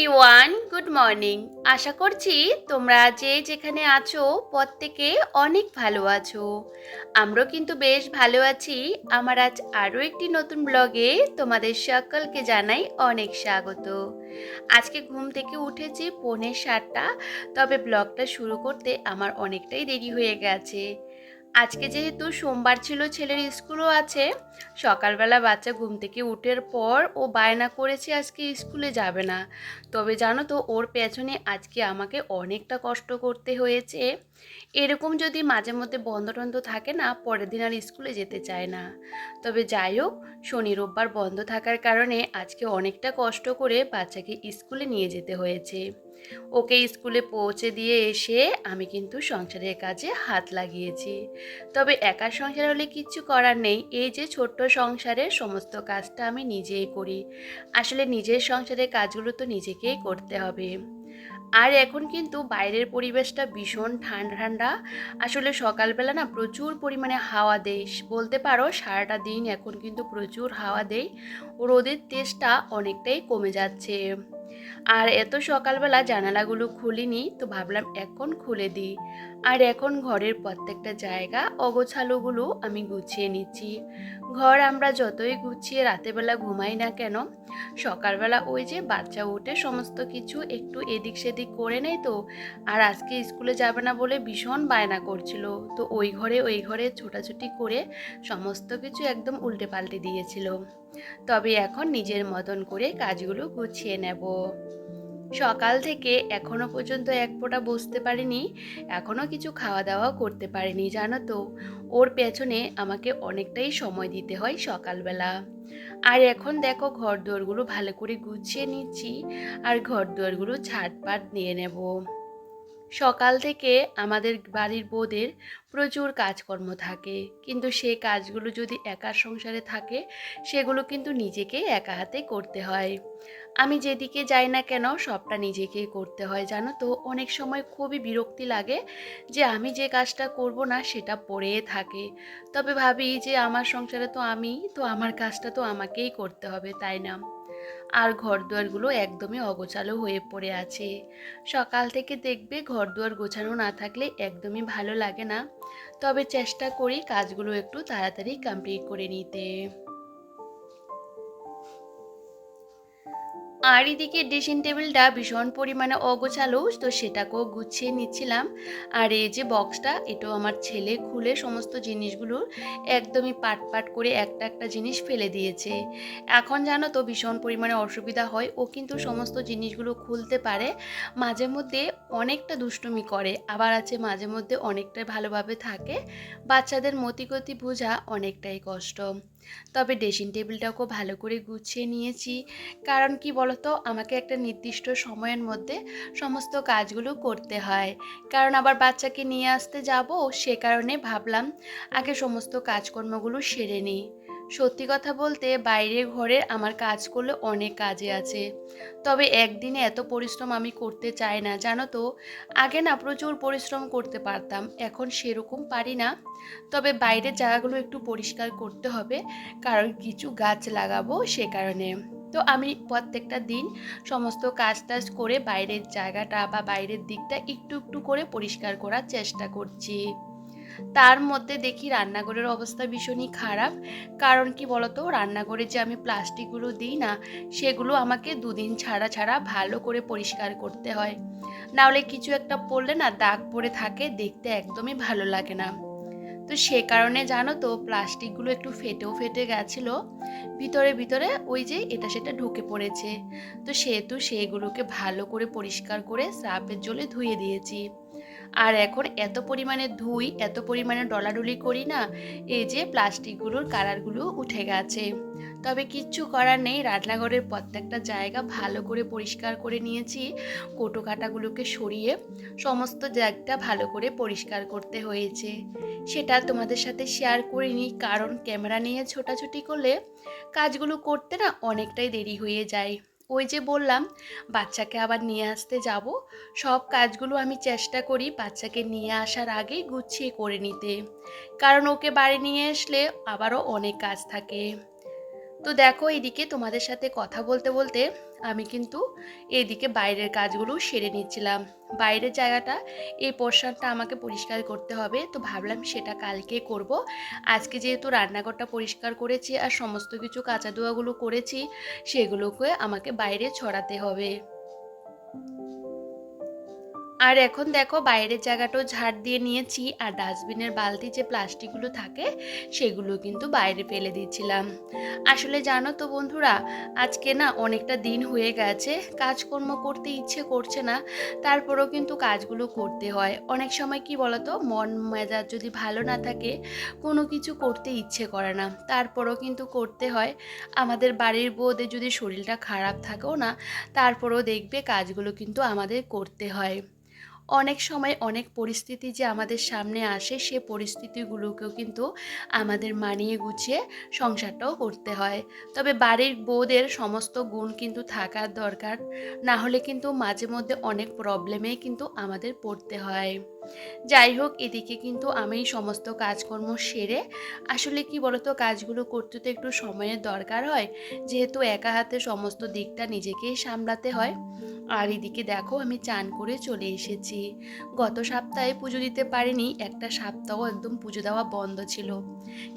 Everyone good morning আশা করছি তোমরা যে যেখানে আছো প্রত্যেকে অনেক ভালো আছো। আমরাও কিন্তু বেশ ভালো আছি। আমার আজ আরও একটি নতুন ব্লগে তোমাদের সকলকে জানাই অনেক স্বাগত। আজকে ঘুম থেকে উঠেছি পৌনে সাতটা, তবে ব্লগটা শুরু করতে আমার অনেকটাই দেরি হয়ে গেছে। আজকে যেহেতু সোমবার ছিল, ছেলের স্কুলও আছে। সকালবেলা বাচ্চা ঘুম থেকে উঠের পর ও বায়না করেছে আজকে স্কুলে যাবে না। তবে জানো তো, ওর পেছনে আজকে আমাকে অনেকটা কষ্ট করতে হয়েছে। এরকম যদি মাঝে মধ্যে বন্ধ টন্ধ থাকে না, পরের দিন আর স্কুলে যেতে চায় না। তবে যাই হোক, শনি রোববার বন্ধ থাকার কারণে আজকে অনেকটা কষ্ট করে বাচ্চাকে স্কুলে নিয়ে যেতে হয়েছে। ওকে স্কুলে পৌঁছে দিয়ে এসে আমি কিন্তু সংসারের কাজে হাত লাগিয়েছি। তবে একা সংসার হলে কিচ্ছু করার নেই। এই যে ছোট্ট সংসারের সমস্ত কাজটা আমি নিজেই করি। আসলে নিজের সংসারের কাজগুলো তো নিজেকেই করতে হবে। আর এখন কিন্তু বাইরের পরিবেশটা ভীষণ ঠান্ডা ঠান্ডা। আসলে সকালবেলা না প্রচুর পরিমাণে হাওয়া দেয়। বলতে পারো সারাটা দিন এখন কিন্তু প্রচুর হাওয়া দেয়। রোদের তেজটা অনেকটাই কমে যাচ্ছে। আর এত সকালবেলা জানালাগুলো খুলিনি তো ভাবলাম এখন খুলে দিই। আর এখন ঘরের প্রত্যেকটা জায়গা অগোছালোগুলো আমি গুছিয়ে নিচ্ছি। ঘর আমরা যতই গুছিয়ে রাতেবেলা ঘুমাই না কেন, সকালবেলা ওই যে বাচ্চা উঠে সমস্ত কিছু একটু এদিক সেদিক করে নেয় তো, আর আজকে স্কুলে যাবে না বলে ভীষণ বায়না করছিল। তো ওই ঘরে ওই ঘরে ছোটাছুটি করে সমস্ত কিছু একদম উল্টে পাল্টে দিয়েছিল। তবে এখন নিজের মতন করে কাজগুলো গুছিয়ে নেব। সকাল থেকে এখনও পর্যন্ত এক ফোঁটা বসতে পারিনি এখনও কিছু খাওয়া দাওয়া করতে পারিনি, জানো তো। ওর পেছনে আমাকে অনেকটাই সময় দিতে হয় সকালবেলা। আর এখন দেখো ঘর দুয়ারগুলো ভালো করে গুছিয়ে নিচ্ছি, আর ঘর দুয়ারগুলো ছাটপাট নিয়ে নেব। সকাল থেকে আমাদের বাড়ির বোদের প্রচুর কাজকর্ম থাকে। কিন্তু সে কাজগুলো যদি একার সংসারে থাকে, সেগুলো কিন্তু নিজেকেই একা হাতে করতে হয়। আমি যেদিকে যাই না কেন, সবটা নিজেকেই করতে হয়, জানো তো? অনেক সময় খুবই বিরক্তি লাগে যে আমি যে কাজটা করব না, সেটা পড়েই থাকে। তবে ভাবি যে আমার সংসারে তো আমি, তো আমার কাজটা তো আমাকেই করতে হবে, তাই না? আর ঘর দুয়ারগুলো একদমই অগোছালো হয়ে পড়ে আছে। সকাল থেকে দেখবে ঘর দুয়ার গোছানো না থাকলে একদমই ভালো লাগে না। তবে চেষ্টা করি কাজগুলো একটু তাড়াতাড়ি কমপ্লিট করে নিতে। আর এদিকে ড্রেসিং টেবিলটা ভীষণ পরিমাণে অগোছালো, তো সেটাকেও গুছিয়ে নিচ্ছিলাম। আর এই যে বক্সটা, এটাও আমার ছেলে খুলে সমস্ত জিনিসগুলো একদমই পাট পাট করে একটা একটা জিনিস ফেলে দিয়েছে। এখন জানো তো ভীষণ পরিমাণে অসুবিধা হয়, ও কিন্তু সমস্ত জিনিসগুলো খুলতে পারে, মাঝে মধ্যে অনেকটা দুষ্টুমি করে, আবার আছে মাঝে মধ্যে অনেকটাই ভালোভাবে থাকে, বাচ্চাদের মতিগতি বোঝা অনেকটাই কষ্ট। তবে ড্রেসিং টেবিলটাকেও ভালো করে গুছিয়ে নিয়েছি। কারণ কি বলতো? আমাকে একটা নির্দিষ্ট সময়ের মধ্যে সমস্ত কাজগুলো করতে হয়। কারণ আবার বাচ্চাকে নিয়ে আসতে যাব, সে কারণে ভাবলাম আগে সমস্ত কাজকর্মগুলো সেরে নিই। সত্যি কথা বলতে বাইরে ঘরে আমার কাজ করলে অনেক কাজে আছে। তবে একদিনে এত পরিশ্রম আমি করতে চাই না, জানো তো? আগে না প্রচুর পরিশ্রম করতে পারতাম, এখন সেরকম পারি না। তবে বাইরের জায়গাগুলো একটু পরিষ্কার করতে হবে, কারণ কিছু গাছ লাগাবো সে কারণে। তো আমি প্রত্যেকটা দিন সমস্ত কাজ টাজ করে বাইরের জায়গাটা বা বাইরের দিকটা একটু একটু করে পরিষ্কার করার চেষ্টা করছি। তার মধ্যে দেখি রান্নাঘরের অবস্থা ভীষণই খারাপ। কারণ কি বলতো, রান্নাঘরে যে আমি প্লাস্টিকগুলো দিই না, সেগুলো আমাকে দুদিন ছাড়া ছাড়া ভালো করে পরিষ্কার করতে হয়। নাহলে কিছু একটা পড়লে না দাগ পড়ে থাকে, দেখতে একদমই ভালো লাগে না। তো সে কারণে জানো তো, প্লাস্টিকগুলো একটু ফেটেও ফেটে গেছিল। ভিতরে ভিতরে ওই যে এটা সেটা ঢুকে পড়েছে। তো সেহেতু সেগুলোকে ভালো করে পরিষ্কার করে সার্ফের জলে ধুয়ে দিয়েছি। আর এখন এত পরিমাণে ধুই, এত পরিমাণে ডলাডলি করি না, এই যে প্লাস্টিকগুলোর কালারগুলো উঠে গেছে। তবে কিচ্ছু করার নেই, রান্নাঘরের প্রত্যেকটা জায়গা ভালো করে পরিষ্কার করে নিয়েছি কোটো কাটাগুলোকে সরিয়ে সমস্ত জায়গাটা ভালো করে পরিষ্কার করতে হয়েছে। সেটা তোমাদের সাথে শেয়ার করিনি, কারণ ক্যামেরা নিয়ে ছোটাছুটি করলে কাজগুলো করতে না অনেকটাই দেরি হয়ে যায়। ওই যে বললাম, বাচ্চাকে আবার নিয়ে আসতে যাব। সব কাজগুলো আমি চেষ্টা করি বাচ্চাকে নিয়ে আসার আগে গুছিয়ে করে নিতে। কারণ ওকে বাড়ি নিয়ে আসলে আবারও অনেক কাজ থাকে। তো দেখো এদিকে তোমাদের সাথে কথা বলতে বলতে আমি কিন্তু এদিকে বাইরের কাজগুলো সেরে নিচ্ছিলাম। বাইরের জায়গাটা, এই পোর্শনটা আমাকে পরিষ্কার করতে হবে। তো ভাবলাম সেটা কালকে করব। আজকে যেহেতু রান্নাঘরটা পরিষ্কার করেছি আর সমস্ত কিছু কাঁচা দোয়াগুলো করেছি, সেগুলোকে আমাকে বাইরে ছড়াতে হবে। আর এখন দেখো বাইরের জায়গাটাও ঝাড় দিয়ে নিয়েছি, আর ডাস্টবিনের বালতি যে প্লাস্টিকগুলো থাকে, সেগুলো কিন্তু বাইরে ফেলে দিচ্ছিলাম। আসলে জানো তো বন্ধুরা, আজকে না অনেকটা দিন হয়ে গেছে, কাজকর্ম করতে ইচ্ছে করছে না, তারপরেও কিন্তু কাজগুলো করতে হয়। অনেক সময় কি বলতো, মন মেজাজ যদি ভালো না থাকে, কোনো কিছু করতে ইচ্ছে করে না। তারপরেও কিন্তু করতে হয়। আমাদের বাড়ির বউদের যদি শরীরটা খারাপ থাকেও না, তারপরেও দেখবে কাজগুলো কিন্তু আমাদের করতে হয়। অনেক সময় অনেক পরিস্থিতি যে আমাদের সামনে আসে, সে পরিস্থিতিগুলোকেও কিন্তু আমাদের মানিয়ে গুছিয়ে সংসারটাও করতে হয়। তবে বাড়ির বউদের সমস্ত গুণ কিন্তু থাকার দরকার, না হলে কিন্তু মাঝে মধ্যে অনেক প্রবলেমেই কিন্তু আমাদের পড়তে হয়। যাই হোক এদিকে কিন্তু আমি সমস্ত কাজকর্ম সেরে, আসলে কি বলতো, কাজগুলো করতে তো একটু সময়ের দরকার হয়, যেহেতু একা হাতে সমস্ত দিকটা নিজেকেই সামলাতে হয়। আর এদিকে দেখো, আমি চান করে চলে এসেছি। গত সপ্তাহে পুজো দিতে পারিনি, একটা সপ্তাহ একদম পুজো দেওয়া বন্ধ ছিল।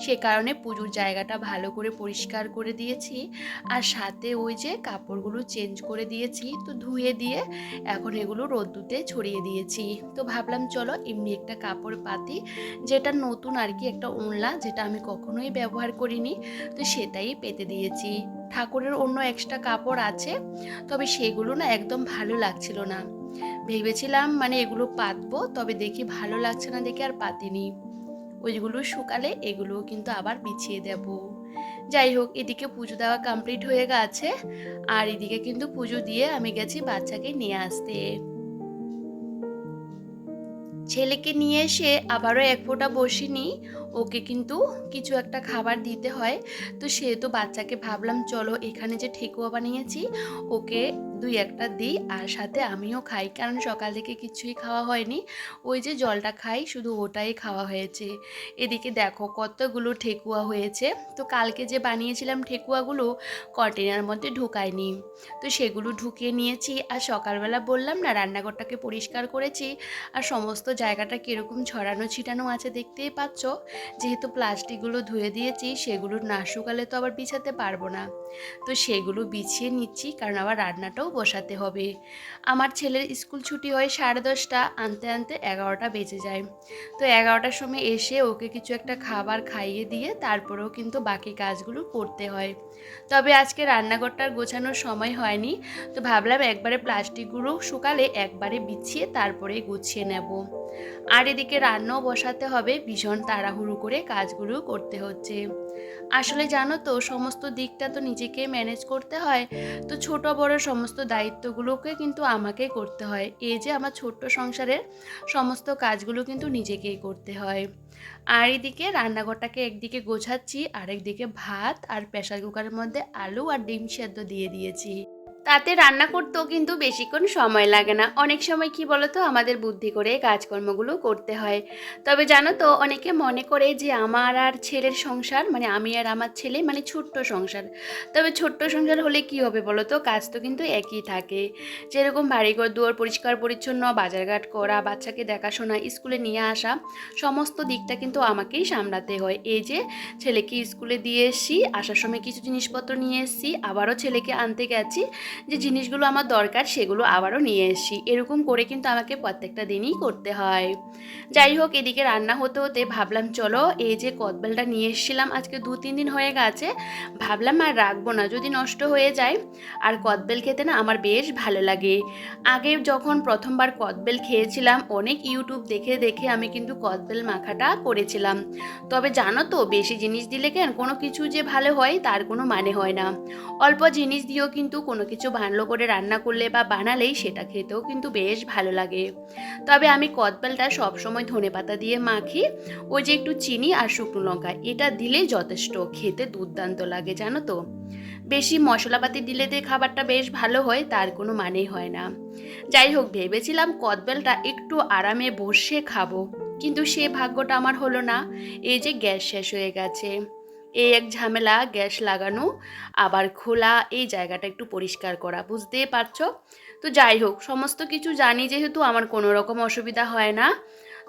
সে কারণে পুজোর জায়গাটা ভালো করে পরিষ্কার করে দিয়েছি, আর সাথে ওই যে কাপড়গুলো চেঞ্জ করে দিয়েছি, তো ধুয়ে দিয়ে এখন এগুলো রোদ্দুতে ছড়িয়ে দিয়েছি। তো ভাবলাম চলো এমনি একটা কাপড় পাতি, যেটা নতুন আর কি একটা ওনলা যেটা আমি কখনোই ব্যবহার করিনি, তো সেটাই পেতে দিয়েছি। ঠাকুরের অন্য এক্সট্রা কাপড় আছে, তবে সেগুলো না একদম ভালো লাগছিল না। ভেবেছিলাম মানে এগুলো পাতবো, তবে দেখি ভালো লাগছে না দেখে আর পাতিনি। ওইগুলো শুকালে এগুলো কিন্তু আবার বিছিয়ে দেব। যাই হোক, এদিকে পুজো দেওয়া কমপ্লিট হয়ে গেছে, আর এদিকে কিন্তু পুজো দিয়ে আমি গেছি বাচ্চাকে নিয়ে আসতে। ছেলেকে নিয়ে এসে আবারও এক ফোঁটা বসিনি ওকে কিন্তু কিছু একটা খাবার দিতে হয়। তো সেহেতু বাচ্চাকে ভাবলাম, চলো এখানে যে ঠেকুয়া বানিয়েছি, ওকে দুই একটা দিই আর সাথে আমিও খাই। কারণ সকাল থেকে কিছুই খাওয়া হয়নি। ওই যে জলটা খাই, শুধু ওটাই খাওয়া হয়েছে। এদিকে দেখো কতগুলো ঠেকুয়া হয়েছে। তো কালকে যে বানিয়েছিলাম ঠেকুয়াগুলো কন্টেনার মধ্যে ঢুকায়নি। তো সেগুলো ঢুকিয়ে নিয়েছি আর সকালবেলা বললাম, না, রান্নাঘরটাকে পরিষ্কার করেছি। আর সমস্ত জায়গাটা কীরকম ছড়ানো ছিটানো আছে দেখতেই পাচ্ছ। যেহেতু প্লাস্টিকগুলো ধুয়ে দিয়েছি সেগুলো না শুকালে তো আবার বিছাতে পারব না। তো সেগুলো বিছিয়ে নিচ্ছি, কারণ আবার রান্নাটাও বসাতে হবে। আমার ছেলের স্কুল ছুটি হয় সাড়ে দশটা, আনতে আনতে এগারোটা বেজে যায়। তো এগারোটার সময় এসে ওকে কিছু একটা খাবার খাইয়ে দিয়ে তারপরেও কিন্তু বাকি কাজগুলো করতে হয়। তবে আজকে রান্নাঘরটার গোছানোর সময় হয়নি, তো ভাবলাম একবারে প্লাস্টিকগুলো শুকালে একবারে বিছিয়ে তারপরে গুছিয়ে নেব। আর এদিকে রান্নাও বসাতে হবে, ভীষণ তাড়াহুড়ো করে কাজগুলো করতে হচ্ছে। আসলে জানো তো, সমস্ত দিকটা তো নিজেকে ম্যানেজ করতে হয়। তো ছোট বড় সমস্ত দায়িত্বগুলোকে কিন্তু আমাকেই করতে হয়। এই যে আমার ছোট্ট সংসারের সমস্ত কাজগুলো কিন্তু নিজেকেই করতে হয়। আর এদিকে রান্নাঘরটাকে একদিকে গোছাচ্ছি আর একদিকে ভাত আর প্রেশার কুকারের মধ্যে আলু আর ডিম সেদ্ধ দিয়ে দিয়েছি। তাতে রান্না করতেও কিন্তু বেশিক্ষণ সময় লাগে না। অনেক সময় কি বলতো? আমাদের বুদ্ধি করে কাজকর্মগুলো করতে হয়। তবে জানো তো, অনেকে মনে করে যে আমার আর ছেলের সংসার মানে আমি আর আমার ছেলে মানে ছোট্ট সংসার। তবে ছোট্ট সংসার হলে কি হবে বলো তো কাজ তো কিন্তু একই থাকে। যেরকম বাড়িঘর, দুয়ার পরিষ্কার পরিচ্ছন্ন, বাজারঘাট করা, বাচ্চাকে দেখাশোনা, স্কুলে নিয়ে আসা, সমস্ত দিকটা কিন্তু আমাকেই সামলাতে হয়। এই যে ছেলেকে স্কুলে দিয়ে এসছি, আসার সময় কিছু জিনিসপত্র নিয়ে এসছি, আবারও ছেলেকে আনতে গেছি যে জিনিসগুলো আমার দরকার সেগুলো আবারও নিয়ে এসছি। এরকম করে কিন্তু আমাকে প্রত্যেকটা দিনই করতে হয়। যাই হোক, এদিকে রান্না হতে হতে ভাবলাম, চলো এই যে কদবেলটা নিয়ে এসেছিলাম, আজকে দু তিন দিন হয়ে গেছে, ভাবলাম আর রাখব না। যদি নষ্ট হয়ে যায়, আর কদবেল খেতে না আমার বেশ ভালো লাগে। আগে যখন প্রথমবার কদবেল খেয়েছিলাম, অনেক ইউটিউব দেখে দেখে আমি কিন্তু কদবেল মাখাটা করেছিলাম। তবে জানো তো, বেশি জিনিস দিলে কেন কোনো কিছু যে ভালো হয়, তার কোনো মানে হয় না। অল্প জিনিস দিয়েও কিন্তু কোনো কিছু ভালো করে রান্না করলে বা বানালেই সেটা খেতেও কিন্তু বেশ ভালো লাগে। তবে আমি কদবেলটা সবসময় ধনে পাতা দিয়ে মাখি, ওই যে একটু চিনি আর শুকনো লঙ্কা, এটা দিলেই যথেষ্ট, খেতে দুর্দান্ত লাগে, জানো তো। বেশি মশলাপাতি দিলে দিয়ে খাবারটা বেশ ভালো হয়, তার কোনো মানেই হয় না। যাই হোক, ভেবেছিলাম কদবেলটা একটু আরামে বসে খাব, কিন্তু সে ভাগ্যটা আমার হলো না, এই যে গ্যাস শেষ হয়ে গেছে। এই এক ঝামেলা, গ্যাস লাগানো, আবার খোলা, এই জায়গাটা একটু পরিষ্কার করা, বুঝতেই পারছ? তো যাই হোক, সমস্ত কিছু জানি যেহেতু আমার কোনো রকম অসুবিধা হয় না।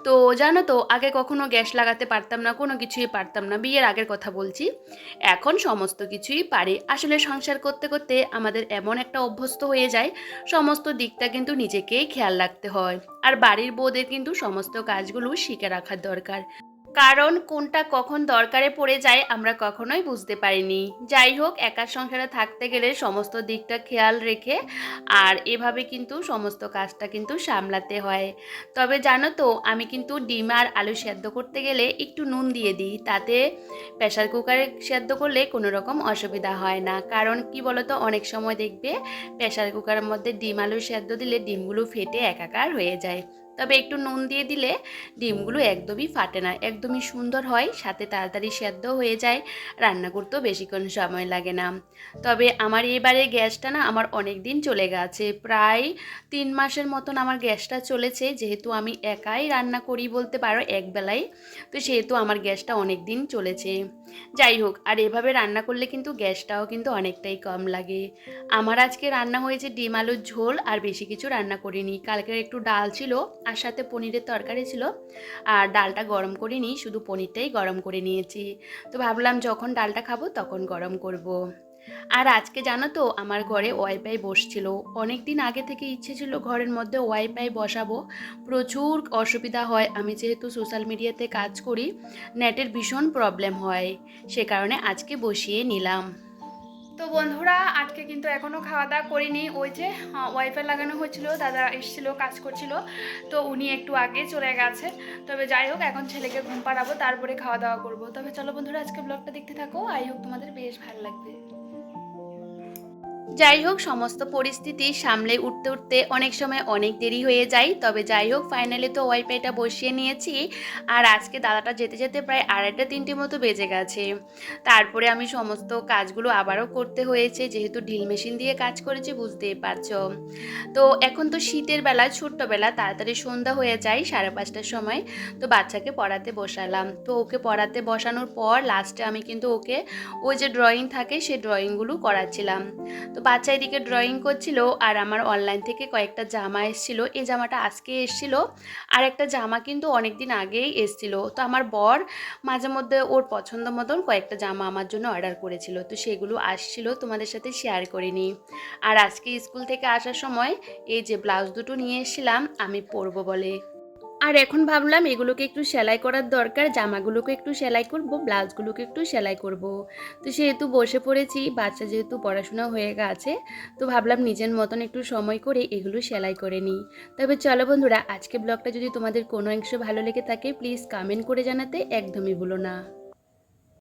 তো জানো তো, আগে কখনো গ্যাস লাগাতে পারতাম না, কোনো কিছুই পারতাম না, বিয়ের আগের কথা বলছি। এখন সমস্ত কিছুই পারি। আসলে সংসার করতে করতে আমাদের এমন একটা অভ্যস্ত হয়ে যায়, সমস্ত দিকটা কিন্তু নিজেকেই খেয়াল রাখতে হয়। আর বাড়ির বউদের কিন্তু সমস্ত কাজগুলো শিখে রাখার দরকার। কারণ কোনটা কখন দরকারে পড়ে যায় আমরা কখনোই বুঝতে পারিনি। যাই হোক, একার সংসারে থাকতে গেলে সমস্ত দিকটা খেয়াল রেখে আর এভাবে কিন্তু সমস্ত কাজটা কিন্তু সামলাতে হয়। তবে জানো তো, আমি কিন্তু ডিম আর আলু সেদ্ধ করতে গেলে একটু নুন দিয়ে দিই, তাতে প্রেশার কুকারে সেদ্ধ করলে কোনো রকম অসুবিধা হয় না। কারণ কি বলতো, অনেক সময় দেখবে প্রেশার কুকারের মধ্যে ডিম আলু সেদ্ধ দিলে ডিমগুলো ফেটে একাকার হয়ে যায়। তবে একটু নুন দিয়ে দিলে ডিমগুলো একদমই ফাটে না, একদমই সুন্দর হয়, সাথে তাড়াতাড়ি সেদ্ধ হয়ে যায়, রান্না করতেও বেশিক্ষণ সময় লাগে না। তবে আমার এবারে গ্যাসটা না আমার অনেক দিন চলে গেছে, প্রায় তিন মাসের মতন আমার গ্যাসটা চলেছে, যেহেতু আমি একাই রান্না করি বলতে পারো একবেলায় তো সেহেতু আমার গ্যাসটা অনেক দিন চলেছে। যাই হোক, আর এভাবে রান্না করলে কিন্তু গ্যাসটাও কিন্তু অনেকটাই কম লাগে। আমার আজকে রান্না হয়েছে ডিম আলুর ঝোল, আর বেশি কিছু রান্না করিনি, কালকের একটু ডাল ছিল আর সাথে পনিরের তরকারি ছিল। আর ডালটা গরম করিনি শুধু পনিরটাই গরম করে নিয়েছি। তো ভাবলাম যখন ডালটা খাব তখন গরম করব। আর আজকে জানো তো, আমার ঘরে ওয়াইফাই বসছিল। অনেক দিন আগে থেকে ইচ্ছে ছিল ঘরের মধ্যে ওয়াইফাই বসাবো। প্রচুর অসুবিধা হয়। আমি যেহেতু সোশ্যাল মিডিয়াতে কাজ করি, নেটের ভীষণ প্রবলেম হয়। সে কারণে আজকে বসিয়ে নিলাম। তো বন্ধুরা, আজকে কিন্তু এখনও খাওয়া দাওয়া করিনি। ওই যে ওয়াইফাই লাগানো হয়েছিল দাদা এসেছিল, কাজ করছিল। তো উনি একটু আগে চলে গেছে। তবে যাই হোক, এখন ছেলেকে ঘুম পাড়াবো, তারপরে খাওয়া দাওয়া করব। তবে চলো বন্ধুরা, আজকে ব্লগটা দেখতে থাকো। আই হোক তোমাদের বেশ ভালো লাগবে। যাই হোক, সমস্ত পরিস্থিতি সামলে উঠতে উঠতে অনেক সময় অনেক দেরি হয়ে যায়। তবে যাই হোক ফাইনালি তো ওয়াইফাইটা বসিয়ে নিয়েছি। আর আজকে দাদাটা যেতে যেতে প্রায় আড়াইটা তিনটে মতো বেজে গেছে। তারপরে আমি সমস্ত কাজগুলো আবারও করতে হয়েছে, যেহেতু ঢিল মেশিন দিয়ে কাজ করেছি, বুঝতেই পারছ। তো এখন তো শীতের বেলা ছোট্টবেলা, তাড়াতাড়ি সন্ধ্যা হয়ে যায়, সাড়ে পাঁচটার সময়। তো বাচ্চাকে পড়াতে বসালাম। তো ওকে পড়াতে বসানোর পর লাস্টে আমি কিন্তু ওকে ওই যে ড্রয়িং থাকে সেই ড্রয়িংগুলো করাচ্ছিলাম। তো বাচ্চা এদিকে ড্রয়িং করছিল আর আমার অনলাইন থেকে কয়েকটা জামা এসেছিল। এই জামাটা আজকে এসেছিল। আর একটা জামা কিন্তু অনেক দিন আগেই এসেছিল। তো আমার বর মাঝে মধ্যে ওর পছন্দ মতন কয়েকটা জামা আমার জন্য অর্ডার করেছিল। তো সেগুলো আসছিল, তোমাদের সাথে শেয়ার করে করিনি আর আজকে স্কুল থেকে আসার সময় এই যে ব্লাউজ দুটো নিয়ে এসেছিলাম, আমি পরবো বলে। আর এখন ভাবলাম এগুলোকে একটু সেলাই করার দরকার, জামাগুলোকে একটু সেলাই করব, ব্লাউজগুলোকে একটু সেলাই করব। তো সেহেতু বসে পড়েছি, বাচ্চা যেহেতু পড়াশোনা হয়ে গেছে, তো ভাবলাম নিজের মতন একটু সময় করে এগুলো সেলাই করে নিই। তবে চলো বন্ধুরা আজকে ব্লগটা যদি তোমাদের কোনো অংশ ভালো লেগে থাকে প্লিজ কমেন্ট করে জানাতে একদমই ভুলো না।